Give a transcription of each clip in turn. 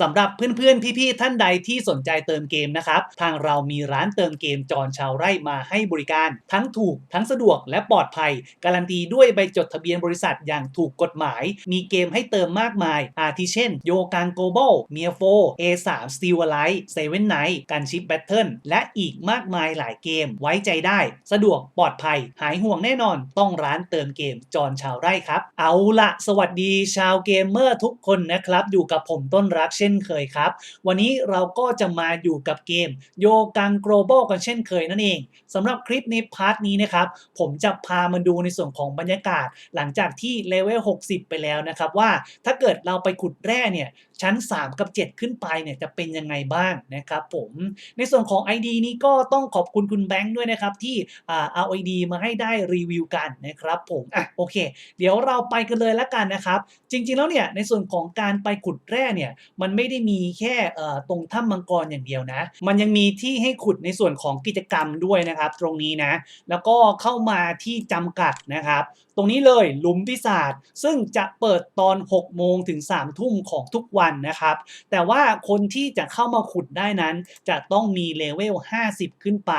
สำหรับเพื่อนๆ พี่ๆ ท่านใดที่สนใจเติมเกมนะครับ ทางเรามีร้านเติมเกมจอนชาวไร่มาให้บริการ ทั้งถูกทั้งสะดวกและปลอดภัย การันตีด้วยใบจดทะเบียนบริษัทอย่างถูกกฎหมาย มีเกมให้เติมมากมาย อาทิเช่น โยกังโกลบอลเมียโฟ A3 Steel Alive Seven Night กันชิปแบทเทิลและอีกมากมายหลายเกมไว้ใจได้ สะดวกปลอดภัย หายห่วงแน่นอน ต้องร้านเติมเกมจอนชาวไร่ครับ เอาละสวัสดีชาวเกมเมอร์ทุกคนนะครับอยู่กับผมต้นรักเช่นเคยครับ วันนี้เราก็จะมาอยู่กับเกมโยกัง global กันเช่นเคยนั่นเองสำหรับคลิปในพาร์ทนี้นะครับ ผมจะพามาดูในส่วนของบรรยากาศ หลังจากที่เลเวล 60 ไปแล้วนะครับว่าถ้าเกิดเราไปขุดแร่เนี่ย ชั้น 3 กับ 7 ขึ้นไปเนี่ยจะเป็นยังไงบ้างนะครับผมในส่วนของ ID นี้ก็ต้องขอบคุณคุณแบงค์ด้วยนะครับที่อ่าเอา ID มาให้ได้รีวิวกันนะครับผมอะโอเค เดี๋ยวเราไปกันเลยละกันนะครับจริงๆแล้วเนี่ยในส่วนของการไปขุดแร่เนี่ยมันไม่ได้มีแค่ตรงถ้ำมังกรอย่างเดียวนะ มันยังมีที่ให้ขุดในส่วนของกิจกรรมด้วยนะครับตรงนี้นะ แล้วก็เข้ามาที่จำกัดนะครับ ตรงนี้เลยหลุมพิศาจซึ่งจะเปิดตอน 6 โมงถึง 3 ทุ่มของทุกวันนะครับ แต่ว่าคนที่จะเข้ามาขุดได้นั้น จะต้องมีเลเวล 50 ขึ้นไป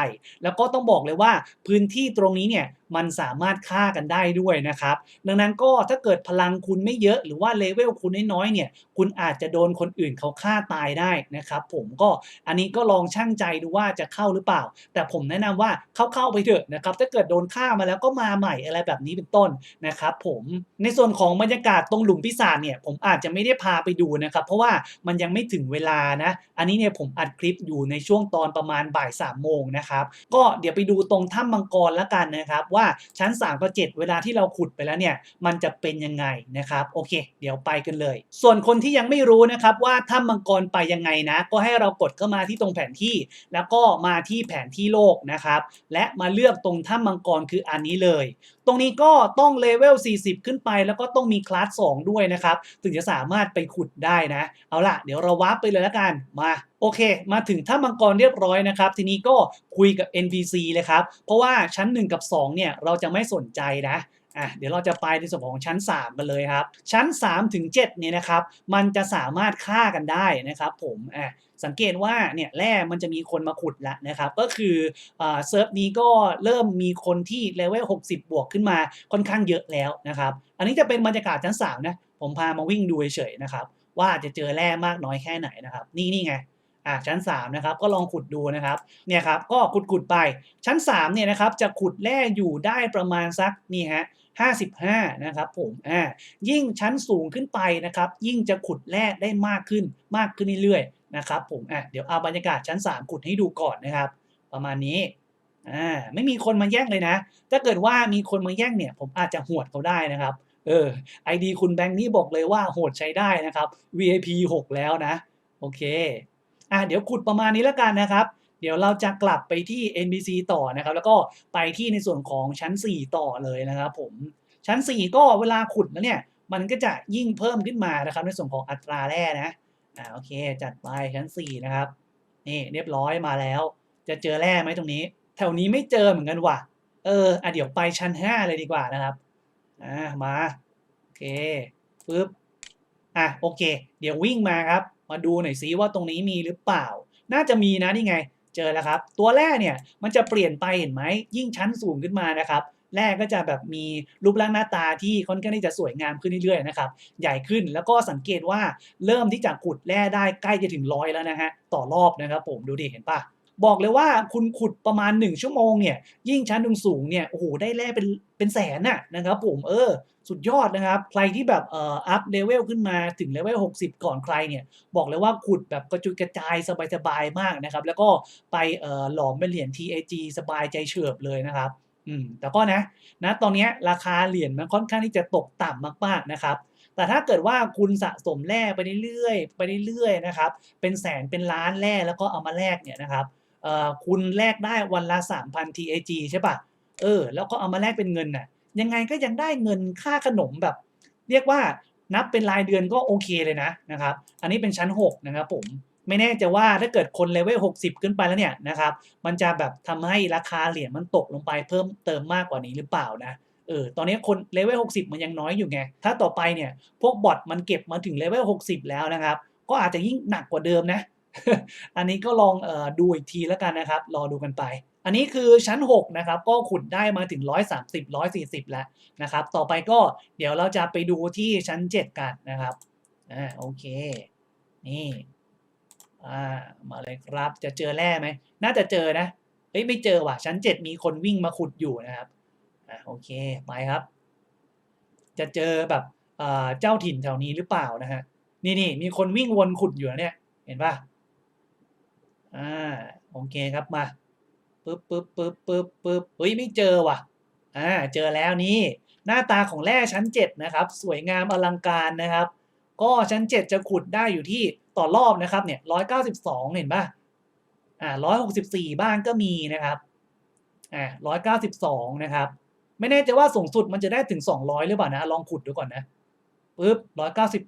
แล้วก็ต้องบอกเลยว่าพื้นที่ตรงนี้เนี่ย มันสามารถฆ่ากันได้ด้วยนะครับ ดังนั้นก็ถ้าเกิดพลังคุณไม่เยอะหรือว่าเลเวลคุณน้อยๆเนี่ย คุณอาจจะโดนคนอื่นเขาฆ่าตายได้นะครับผมก็อันนี้ก็ลองชั่งใจดูว่าจะเข้าหรือเปล่า แต่ผมแนะนำว่าเข้าๆไปเถอะนะครับ ถ้าเกิดโดนฆ่ามาแล้วก็มาใหม่อะไรแบบนี้เป็นต้นนะครับผมในส่วนของบรรยากาศตรงหลุมพิศาจเนี่ยผมอาจจะไม่ได้พาไปดูนะครับ เพราะว่ามันยังไม่ถึงเวลานะ อันนี้เนี่ยผมอัดคลิปอยู่ในช่วงตอนประมาณบ่ายสามโมงนะครับก็เดี๋ยวไปดูตรงถ้ำมังกรแล้วกันนะครับว่าชั้น 3 กับ 7 เวลาที่เราขุดไปแล้วเนี่ยมันจะเป็นยังไงนะครับโอเค เดี๋ยวไปกันเลย ส่วนคนที่ยังไม่รู้นะครับว่าถ้ำมังกรไปยังไงนะ ก็ให้เรากดเข้ามาที่ตรงแผนที่ แล้วก็มาที่แผนที่โลกนะครับและมาเลือกตรงถ้ำมังกรคืออันนี้เลยตรงนี้ก็ต้องเลเวล 40 ขึ้นไป แล้วก็ต้องมีคลาส 2 ด้วยนะครับ ถึงจะสามารถไปขุดได้นะ เอาล่ะ เดี๋ยวเราวาร์ปไปเลยละกัน มาโอเค มาถึงถ้ามังกรเรียบร้อยนะครับ ทีนี้ก็คุยกับ NPC เลยครับ เพราะว่าชั้น 1 กับ 2 เนี่ย เราจะไม่สนใจนะ อะเดี๋ยวเราจะไปในส่วนของชั้น 3 กันเลยครับ ชั้น 3 ถึง 7 เนี่ยนะครับ มันจะสามารถฆ่ากันได้นะครับผมอะสังเกตว่าเนี่ยแร่มันจะมีคนมาขุดแล้วนะครับ ก็คืออ่เซิร์ฟนี้ก็เริ่มมีคนที่เลเวล 60 บวกขึ้นมาค่อนข้างเยอะแล้วนะครับ อันนี้จะเป็นบรรยากาศชั้น 3 นะ ผมพามาวิ่งดูเฉยๆนะครับ ว่าจะเจอแร่มากน้อยแค่ไหนนะครับ นี่นี่ไง อ่าชั้น3นะครับก็ลองขุดดูนะครับเนี่ยครับก็ขุดขุดๆไปชั้น3เนี่ยนะครับจะขุดแร่อยู่ได้ประมาณสักนี่ฮะ55 นะครับผมอ่ายิ่งชั้นสูงขึ้นไปนะครับ ยิ่งจะขุดแร่ได้มากขึ้นมากขึ้นเรื่อยๆนะครับผมอะเดี๋ยวเอาบรรยากาศชั้น 3 ขุดให้ดูก่อนนะครับ ประมาณนี้อ่าไม่มีคนมาแย่งเลยนะ ถ้าเกิดว่ามีคนมาแย่งเนี่ย ผมอาจจะหวดเขาได้นะครับเออ ID คุณแบงค์นี่บอกเลยว่าโหดใช้ได้นะครับ VIP 6 แล้วนะ โอเค อะเดี๋ยวขุดประมาณนี้แล้วกันนะครับ เดี๋ยวเราจะกลับไปที่ NPC ต่อนะครับ แล้วก็ไปที่ในส่วนของชั้น 4 ต่อเลยนะครับผมชั้น 4 ก็เวลาขุดแล้วเนี่ยมันก็จะยิ่งเพิ่มขึ้นมานะครับ ในส่วนของอัตราแร่นะอ่าโอเค จัดไปชั้น 4 นะครับนี่เรียบร้อยมาแล้ว จะเจอแร่ไหมตรงนี้ แถวนี้ไม่เจอเหมือนกันว่ะเอออะเดี๋ยวไปชั้น 5 เลยดีกว่านะครับอ่ามาโอเคปึ๊บอะโอเค เดี๋ยววิ่งมาครับ มาดูหน่อยซิว่าตรงนี้มีหรือเปล่า น่าจะมีนะนี่ไง เจอแล้วครับ ตัวแร่เนี่ยมันจะเปลี่ยนไปเห็นไหมยิ่งชั้นสูงขึ้นมานะครับแร่ก็จะแบบมีรูปร่างหน้าตาที่ค่อนข้างที่จะสวยงามขึ้นเรื่อยๆนะครับ ใหญ่ขึ้นแล้วก็สังเกตว่าเริ่มที่จะขุดแร่ได้ใกล้จะถึงร้อยแล้วนะฮะต่อรอบนะครับผมดูดิเห็นปะ บอกเลยว่าคุณขุดประมาณ 1 ชั่วโมงเนี่ย ยิ่งชั้นสูงเนี่ยโอ้โหได้แร่เป็นเป็นแสนน่ะนะครับผมเออ สุดยอดนะครับ ใครที่แบบเอ่ออัพเลเวลขึ้นมาถึงเลเวล60 ก่อนใครเนี่ย บอกเลยว่าขุดแบบกระจุยกระจายสบายๆมากนะครับ แล้วก็ไปเอ่อหลอมเป็นเหรียญ TAG สบายใจเฉิบเลยนะครับอืมแต่ก็นะณตอนนี้ราคาเหรียญมันค่อนข้างที่จะตกต่ำมากๆนะครับแต่ถ้าเกิดว่าคุณสะสมแร่ไปเรื่อยๆไปเรื่อยๆนะครับ เป็นแสนเป็นล้านแร่แล้วก็เอามาแลกเนี่ยนะครับ คุณแลกได้วันละ 3,000 TAG ใช่ปะเออ แล้วก็เอามาแลกเป็นเงินน่ะ ยังไงก็ยังได้เงินค่าขนมแบบ เรียกว่านับเป็นรายเดือนก็โอเคเลยนะนะครับ อันนี้เป็นชั้น 6 นะครับผม ไม่แน่ใจว่าถ้าเกิดคนเลเวล 60 ขึ้นไปแล้วเนี่ยนะครับ มันจะแบบทำให้ราคาเหรียญมันตกลงไปเพิ่มเติมมากกว่านี้หรือเปล่านะเออ ตอนนี้คนเลเวล 60 มันยังน้อยอยู่ไง ถ้าต่อไปเนี่ย พวกบอทมันเก็บมาถึงเลเวล 60 แล้วนะครับ ก็อาจจะยิ่งหนักกว่าเดิมนะ อันนี้ก็ลองอดูอีกทีแล้วกันนะครับ รอดูกันไป อันนี้คือชั้น 6 นะครับ ก็ขุดได้มาถึง 130 140 แล้วนะครับ ต่อไปก็เดี๋ยวเราจะไปดูที่ชั้น 7 กันนะครับอ่าโอเค นี่อ่ามาเลยครับ จะเจอแร่ไหม น่าจะเจอนะ เฮ้ยไม่เจอว่ะ ชั้น 7 มีคนวิ่งมาขุดอยู่นะครับอ่าโอเค ไปครับ จะเจอแบบเจ้าถิ่นแถวนี้หรือเปล่านะฮะ นี่นี่มีคนวิ่งวนขุดอยู่เนี่ย เห็นปะ อ่าโอเคครับมาปึ๊บปึ๊บปึ๊บปึ๊บปึ๊บเฮ้ยไม่เจอว่ะอ่าเจอแล้วนี่หน้าตาของแร่ชั้น 7 นะครับ สวยงามอลังการนะครับ ก็ชั้น 7 จะขุดได้อยู่ที่ต่อรอบนะครับเนี่ย192เกาสิบสองเห็นป่ะอ่า164บ้างก็มีนะครับอ่า192นะครับ ไม่แน่ใจว่าสูงสุดมันจะได้ถึง200หรือเปล่านะ ลองขุดดูก่อนนะปึ๊บ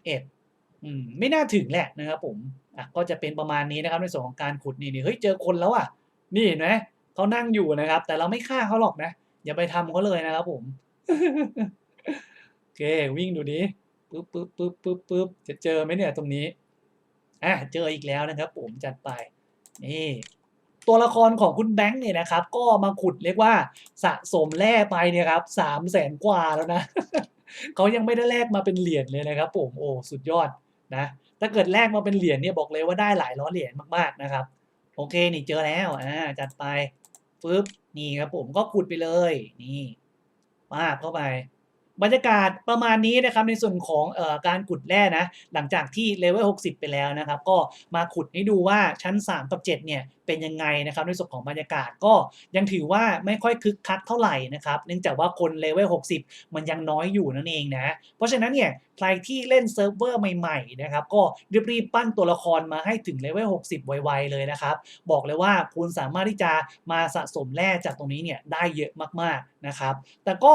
191อืมไม่น่าถึงแหละนะครับผม อะก็จะเป็นประมาณนี้นะครับในส่วนของการขุดนี่นี่เฮ้ยเจอคนแล้วอะนี่เห็นไหมเขานั่งอยู่นะครับ แต่เราไม่ฆ่าเขาหรอกนะ อย่าไปทำเขาเลยนะครับผมโอเควิ่งดูดิปึ๊บปึ๊บปึ๊บปึ๊บปึ๊บจะเจอไหมเนี่ยตรงนี้อะเจออีกแล้วนะครับ ผมจัดไปนี่ตัวละครของคุณแบงค์เนี่ยนะครับ ก็มาขุดเรียกว่าสะสมแร่ไปเนี่ยครับสามแสนกว่าแล้วนะเขายังไม่ได้แลกมาเป็นเหรียญเลยนะครับ ผมโอ้สุดยอดนะ ถ้าเกิดแลกมาเป็นเหรียญเนี่ยบอกเลยว่าได้หลายร้อยเหรียญมากๆนะครับ โอเคนี่เจอแล้วอ่าจัดไปปึ๊บนี่ครับผมก็ขุดไปเลย นี่ปาบเข้าไป บรรยากาศประมาณนี้นะครับในส่วนของออการขุดแร่นะหลังจากที่เลเวล 60 ไปแล้วนะครับ ก็มาขุดให้ดูว่าชั้น 3 กับ 7 เนี่ยเป็นยังไงนะครับในส่วนของบรรยากาศก็ยังถือว่าไม่ค่อยคึกคักเท่าไหร่นะครับเนื่องจากว่าคนเลเวล 60 มันยังน้อยอยู่นั่นเองนะเพราะฉะนั้นเนี่ยใครที่เล่นเซิร์ฟเวอร์ใหม่ๆนะครับก็รีบๆปั้นตัวละครมาให้ถึงเลเวล 60 ไวๆเลยนะครับบอกเลยว่าคุณสามารถที่จะมาสะสมแร่จากตรงนี้เนี่ยได้เยอะมากๆนะครับแต่ก็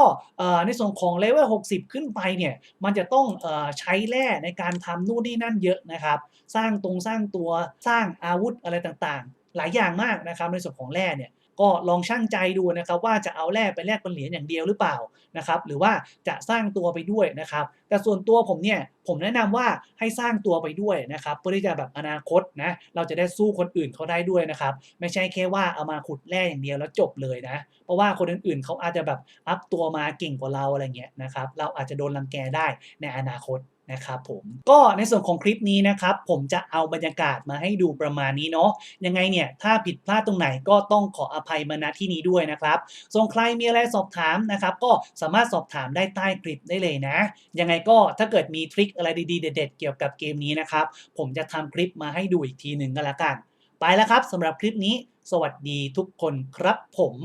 ในส่วนของเลเวล60 ขึ้นไปเนี่ยมันจะต้องอใช้แร่ในการทำนู่นนี่นั่นเยอะนะครับ สร้างตรงสร้างตัวสร้างอาวุธอะไรต่างๆ หลายอย่างมากนะครับในส่วนของแร่เนี่ย ก็ลองชั่งใจดูนะครับว่าจะเอาแร่ไปแลกเป็นเหรียญอย่างเดียวหรือเปล่านะครับหรือว่าจะสร้างตัวไปด้วยนะครับ แต่ส่วนตัวผมเนี่ยผมแนะนำว่าให้สร้างตัวไปด้วยนะครับเพื่อที่จะแบบอนาคตนะเราจะได้สู้คนอื่นเขาได้ด้วยนะครับ ไม่ใช่แค่ว่าเอามาขุดแร่อย่างเดียวแล้วจบเลยนะ เพราะว่าคนอื่นๆเขาอาจจะแบบอัพตัวมาเก่งกว่าเราอะไรเงี้ยนะครับเราอาจจะโดนรังแกได้ในอนาคต นะครับผมก็ในส่วนของคลิปนี้นะครับ ผมจะเอาบรรยากาศมาให้ดูประมาณนี้เนาะยังไงเนี่ย ถ้าผิดพลาดตรงไหนก็ต้องขออภัยมาณที่นี้ด้วยนะครับส่วนใครมีอะไรสอบถามนะครับ ก็สามารถสอบถามได้ใต้คลิปได้เลยนะ ยังไงก็ถ้าเกิดมีทริคอะไรดีๆ เด็ดๆ เกี่ยวกับเกมนี้นะครับ ผมจะทำคลิปมาให้ดูอีกทีหนึ่งก็แล้วกัน ไปแล้วครับสำหรับคลิปนี้ สวัสดีทุกคนครับผม